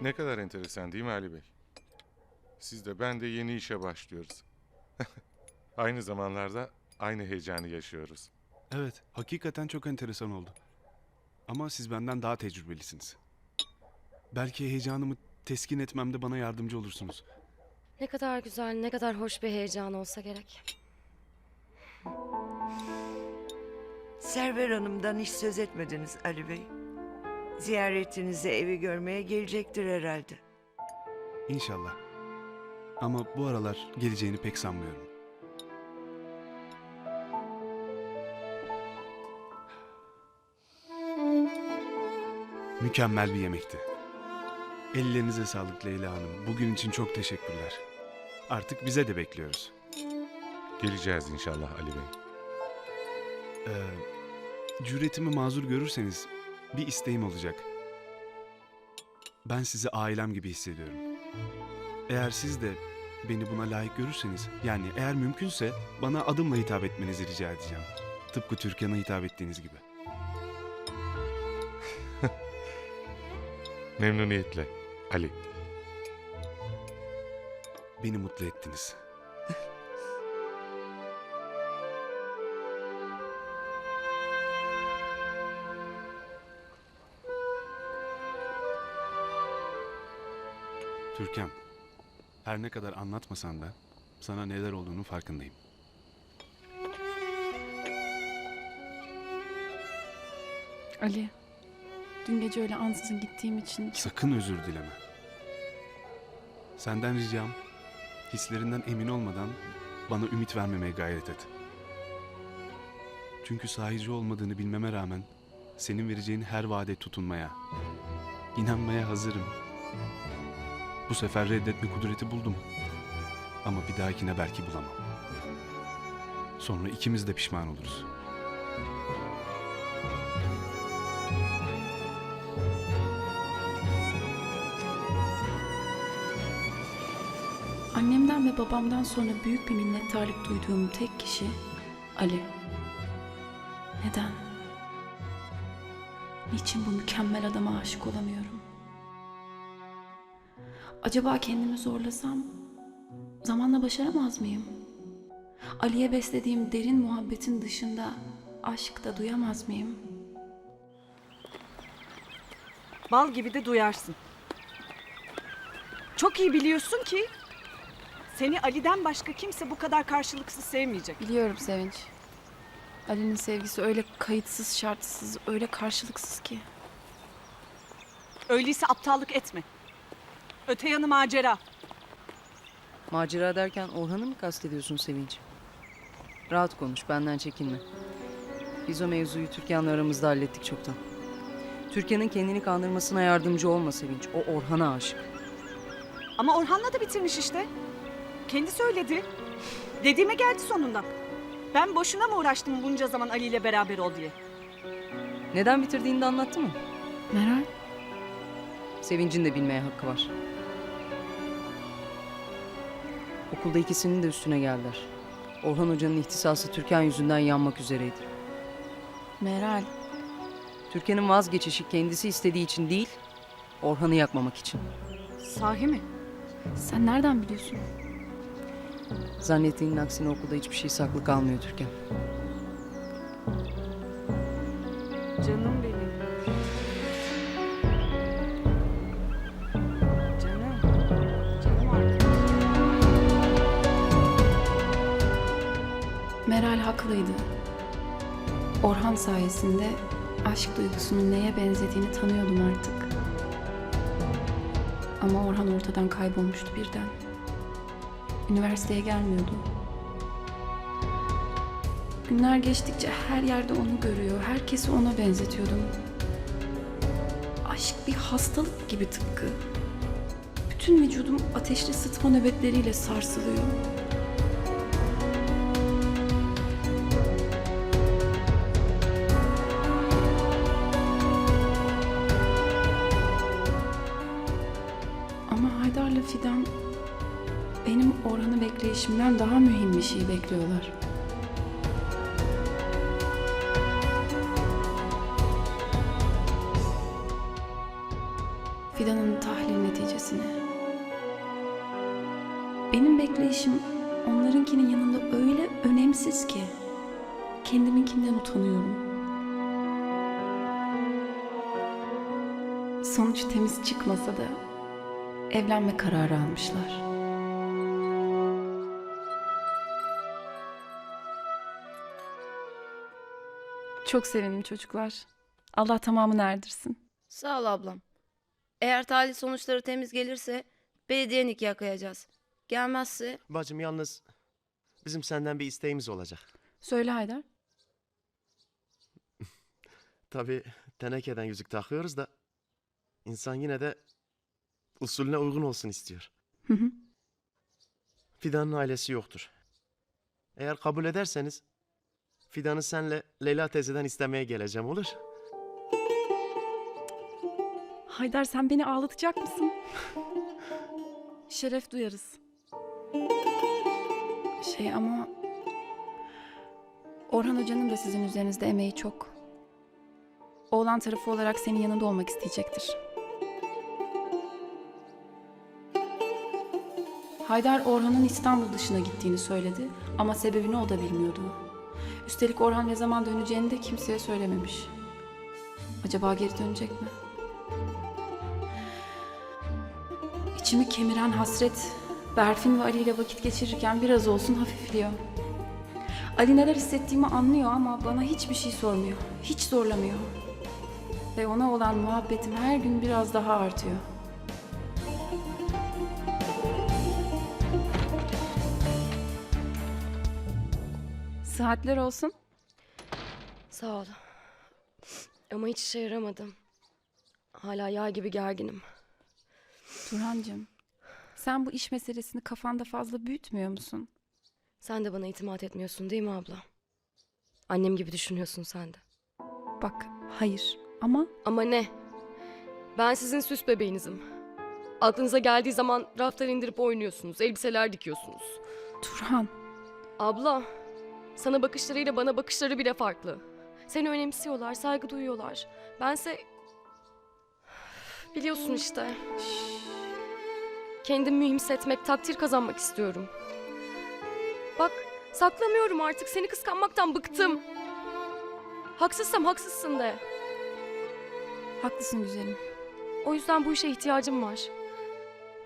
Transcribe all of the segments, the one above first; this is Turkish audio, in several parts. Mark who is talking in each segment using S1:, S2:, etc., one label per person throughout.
S1: Ne kadar enteresan değil mi Ali Bey? Siz de ben de yeni işe başlıyoruz. aynı zamanlarda aynı heyecanı yaşıyoruz.
S2: Evet, hakikaten çok enteresan oldu. Ama siz benden daha tecrübelisiniz. Belki heyecanımı teskin etmemde bana yardımcı olursunuz.
S3: Ne kadar güzel, ne kadar hoş bir heyecan olsa gerek.
S4: Server Hanım'dan hiç söz etmediniz Ali Bey. Ziyaretinize evi görmeye gelecektir herhalde.
S2: İnşallah. Ama bu aralar geleceğini pek sanmıyorum. Mükemmel bir yemekti. Ellerinize sağlık Leyla Hanım. Bugün için çok teşekkürler. Artık bize de bekliyoruz.
S1: Geleceğiz inşallah Ali Bey.
S2: Ee, cüretimi mazur görürseniz bir isteğim olacak. Ben sizi ailem gibi hissediyorum. Eğer siz de beni buna layık görürseniz, yani eğer mümkünse bana adımla hitap etmenizi rica edeceğim. Tıpkı Türkan'a hitap ettiğiniz gibi.
S1: Memnuniyetle Ali.
S2: Beni mutlu ettiniz. Türkan, her ne kadar anlatmasan da sana neler olduğunu farkındayım.
S5: Ali, dün gece öyle ansızın gittiğim için.
S2: Sakın özür dileme. Senden ricam, hislerinden emin olmadan bana ümit vermemeye gayret et. Çünkü sahici olmadığını bilmeme rağmen senin vereceğin her vaade tutunmaya, inanmaya hazırım. Bu sefer reddetme kudreti buldum. Ama bir dahakine belki bulamam. Sonra ikimiz de pişman oluruz.
S5: Annemden ve babamdan sonra büyük bir minnettarlık duyduğum tek kişi Ali. Neden? Niçin bu mükemmel adama aşık olamıyorum? Acaba kendimi zorlasam zamanla başaramaz mıyım? Ali'ye beslediğim derin muhabbetin dışında aşk da duyamaz mıyım?
S6: Bal gibi de duyarsın. Çok iyi biliyorsun ki seni Ali'den başka kimse bu kadar karşılıksız sevmeyecek.
S5: Biliyorum Sevinç. Ali'nin sevgisi öyle kayıtsız şartsız, öyle karşılıksız ki.
S6: Öyleyse aptallık etme. Öte yanı macera.
S7: Macera derken Orhan'ı mı kastediyorsun Sevinç? Rahat konuş, benden çekinme. Biz o mevzuyu Türkan'la aramızda hallettik çoktan. Türkan'ın kendini kandırmasına yardımcı olma Sevinç. O Orhan'a aşık.
S6: Ama Orhan'la da bitirmiş işte. Kendi söyledi. Dediğime geldi sonunda. Ben boşuna mı uğraştım bunca zaman Ali ile beraber ol diye.
S7: Neden bitirdiğini de anlattı mı?
S5: Meral,
S7: Sevinç'in de bilmeye hakkı var. Okulda ikisinin de üstüne geldiler. Orhan Hoca'nın ihtisası Türkan yüzünden yanmak üzereydi.
S5: Meral.
S7: Türkan'ın vazgeçişi kendisi istediği için değil, Orhan'ı yakmamak için.
S6: Sahi mi?
S5: Sen nereden biliyorsun?
S7: Zannettiğinin aksine okulda hiçbir şey saklı kalmıyor Türkan.
S6: Canım.
S5: Haklıydı. Orhan sayesinde aşk duygusunun neye benzediğini tanıyordum artık. Ama Orhan ortadan kaybolmuştu birden. Üniversiteye gelmiyordu. Günler geçtikçe her yerde onu görüyor, herkesi ona benzetiyordum. Aşk bir hastalık gibi tıpkı. Bütün vücudum ateşli sıtma nöbetleriyle sarsılıyor. Bekleyişimden daha mühim bir şey bekliyorlar. Fidan'ın tahlil neticesini. Benim bekleyişim onlarınkinin yanında öyle önemsiz ki kendiminkinden utanıyorum. Sonuç temiz çıkmasa da evlenme kararı almışlar. Çok sevindim çocuklar. Allah tamamını erdirsin.
S8: Sağ ol ablam. Eğer tahlil sonuçları temiz gelirse belediye nikah kıyacağız. Gelmezse
S9: Bacım yalnız bizim senden bir isteğimiz olacak.
S5: Söyle Haydar.
S9: Tabii tenekeden yüzük takıyoruz da insan yine de usulüne uygun olsun istiyor.
S5: Hı hı.
S9: Fidan'ın ailesi yoktur. Eğer kabul ederseniz Fidan'ı senle Leyla teyzeden istemeye geleceğim olur.
S5: Haydar sen beni ağlatacak mısın? Şeref duyarız. Şey ama... Orhan Hoca'nın da sizin üzerinizde emeği çok. Oğlan tarafı olarak senin yanında olmak isteyecektir. Haydar Orhan'ın İstanbul dışına gittiğini söyledi ama sebebini o da bilmiyordu. Üstelik Orhan ne zaman döneceğini de kimseye söylememiş. Acaba geri dönecek mi? İçimi kemiren hasret Berfin ve Ali ile vakit geçirirken biraz olsun hafifliyor. Ali neler hissettiğimi anlıyor ama bana hiçbir şey sormuyor. Hiç zorlamıyor. Ve ona olan muhabbetim her gün biraz daha artıyor. Saatler olsun.
S3: Sağ ol. Ama hiç işe yaramadı. Hala yağ gibi gerginim.
S5: Turhancığım, sen bu iş meselesini kafanda fazla büyütmüyor musun?
S3: Sen de bana itimat etmiyorsun değil mi abla? Annem gibi düşünüyorsun sen de.
S5: Bak, hayır ama
S3: Ama ne? Ben sizin süs bebeğinizim. Aklınıza geldiği zaman raftar indirip oynuyorsunuz, elbiseler dikiyorsunuz.
S5: Turhan,
S3: Abla, sana bakışlarıyla bana bakışları bile farklı. Seni önemsiyorlar, saygı duyuyorlar. Bense... Biliyorsun işte. Kendimi mühim hissetmek, takdir kazanmak istiyorum. Bak, saklamıyorum artık. Seni kıskanmaktan bıktım. Haksızsam haksızsın de.
S5: haklısın güzelim.
S3: O yüzden bu işe ihtiyacım var.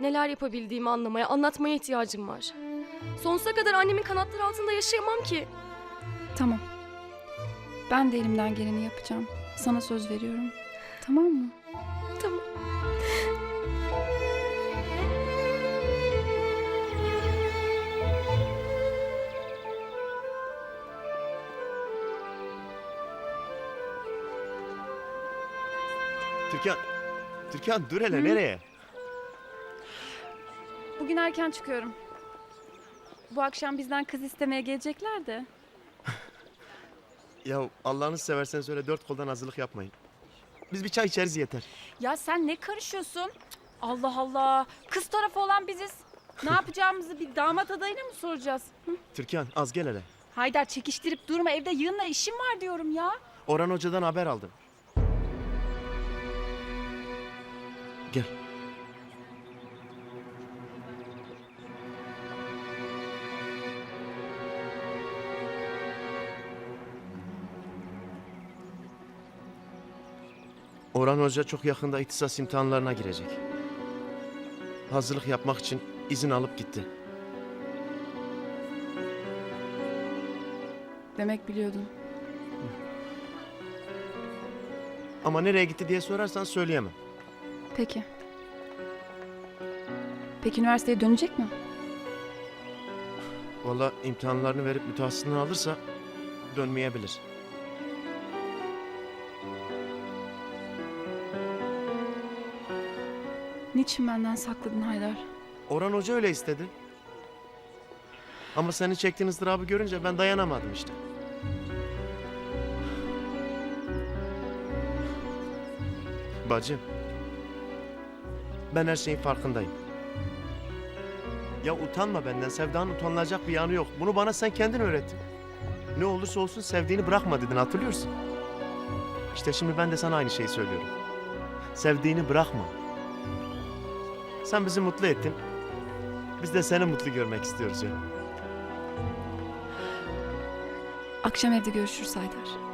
S3: Neler yapabildiğimi anlamaya, anlatmaya ihtiyacım var. Sonsuza kadar annemin kanatları altında yaşayamam ki.
S5: Tamam. Ben de elimden geleni yapacağım. Sana söz veriyorum. Tamam mı?
S3: Tamam.
S9: Türkan, Türkan dur hele
S5: Hı?
S9: nereye?
S5: Bugün erken çıkıyorum. Bu akşam bizden kız istemeye gelecekler de.
S9: Ya Allah'ını severseniz öyle dört koldan hazırlık yapmayın. Biz bir çay içeriz yeter.
S10: Ya sen ne karışıyorsun? Allah Allah. Kız tarafı olan biziz. Ne yapacağımızı bir damat adayına mı soracağız?
S9: Türkan az gel hele.
S10: Haydar çekiştirip durma evde yığınla işim var diyorum ya.
S9: Orhan Hoca'dan haber aldım. Gel. Orhan Hoca çok yakında ihtisas imtihanlarına girecek. Hazırlık yapmak için izin alıp gitti.
S5: Demek biliyordun.
S9: Ama nereye gitti diye sorarsan söyleyemem.
S5: Peki. Peki üniversiteye dönecek mi?
S9: Valla imtihanlarını verip mütehassısını alırsa dönmeyebilir.
S5: Niçin benden sakladın Haydar?
S9: Orhan Hoca öyle istedi. Ama senin çektiğin ızdırabı görünce ben dayanamadım işte. Bacım. Ben her şeyin farkındayım. Ya utanma benden. Sevdanın utanılacak bir yanı yok. Bunu bana sen kendin öğrettin. Ne olursa olsun sevdiğini bırakma dedin hatırlıyorsun. İşte şimdi ben de sana aynı şeyi söylüyorum. Sevdiğini bırakma. Sen bizi mutlu ettin. Biz de seni mutlu görmek istiyoruz ya.
S5: Akşam evde görüşürüz Haydar.